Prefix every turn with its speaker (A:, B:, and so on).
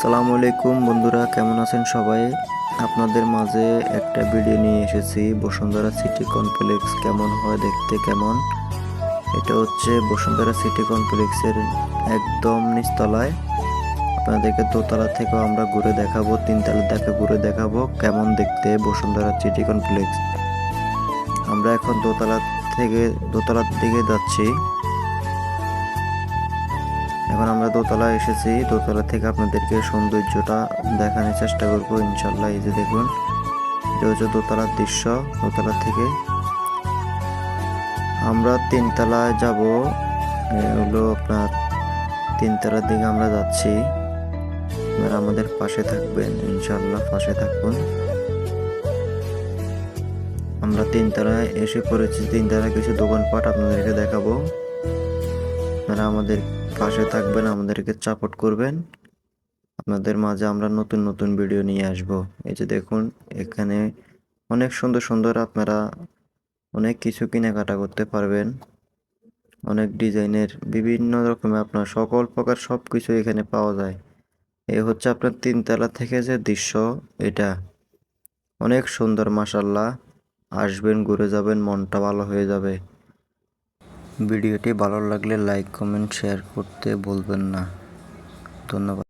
A: সালামু আলাইকুম বন্ধুরা, কেমন আছেন সবাই? আপনাদের মাঝে একটা ভিডিও নিয়ে এসেছি। বসুন্ধরা সিটি কমপ্লেক্স কেমন হয়, দেখতে কেমন? এটা হচ্ছে বসুন্ধরা সিটি কমপ্লেক্সের একদম নিচতলায়। আপনাদেরকে দোতলা থেকেও আমরা ঘুরে দেখাবো, তিনতলা থেকে ঘুরে দেখাবো কেমন দেখতে বসুন্ধরা সিটি কমপ্লেক্স। আমরা এখন দোতলা থেকে, দোতলার দিকে যাচ্ছি। এখন আমরা দোতলায় এসেছি। দোতলা থেকে আপনাদেরকে সৌন্দর্যটা দেখানোর চেষ্টা করব, ইনশাল্লাহ। এই যে দেখুন, এটা হচ্ছে দোতলার দৃশ্য, দোতলা থেকে। আমরা তিনতলায় যাব হলো আপনার তিনতলার দিকে আমরা যাচ্ছি। আপনারা আমাদের পাশে থাকবেন, ইনশাল্লাহ পাশে থাকুন। আমরা তিনতলায় এসে পড়েছি তিনতলায় কিছু দোকানপাট আপনাদেরকে দেখাবো। আপনারা আমাদের পাশে থাকবেন, আমাদেরকে সাপোর্ট করবেন। আপনাদের মাঝে আমরা নতুন নতুন ভিডিও নিয়ে আসব। এই যে দেখুন, এখানে অনেক সুন্দর সুন্দর আপনারা অনেক কিছু কেনাকাটা করতে পারবেন। অনেক ডিজাইনের বিভিন্ন রকমের আপনার সকল প্রকার সব কিছু এখানে পাওয়া যায়। এই হচ্ছে আপনার তিনতলা থেকে যে দৃশ্য, এটা অনেক সুন্দর মাসাল্লাহ আসবেন, ঘুরে যাবেন, মনটা ভালো হয়ে যাবে। ভিডিওটি ভালো লাগলে লাইক কমেন্ট শেয়ার করতে ভুলবেন না। ধন্যবাদ।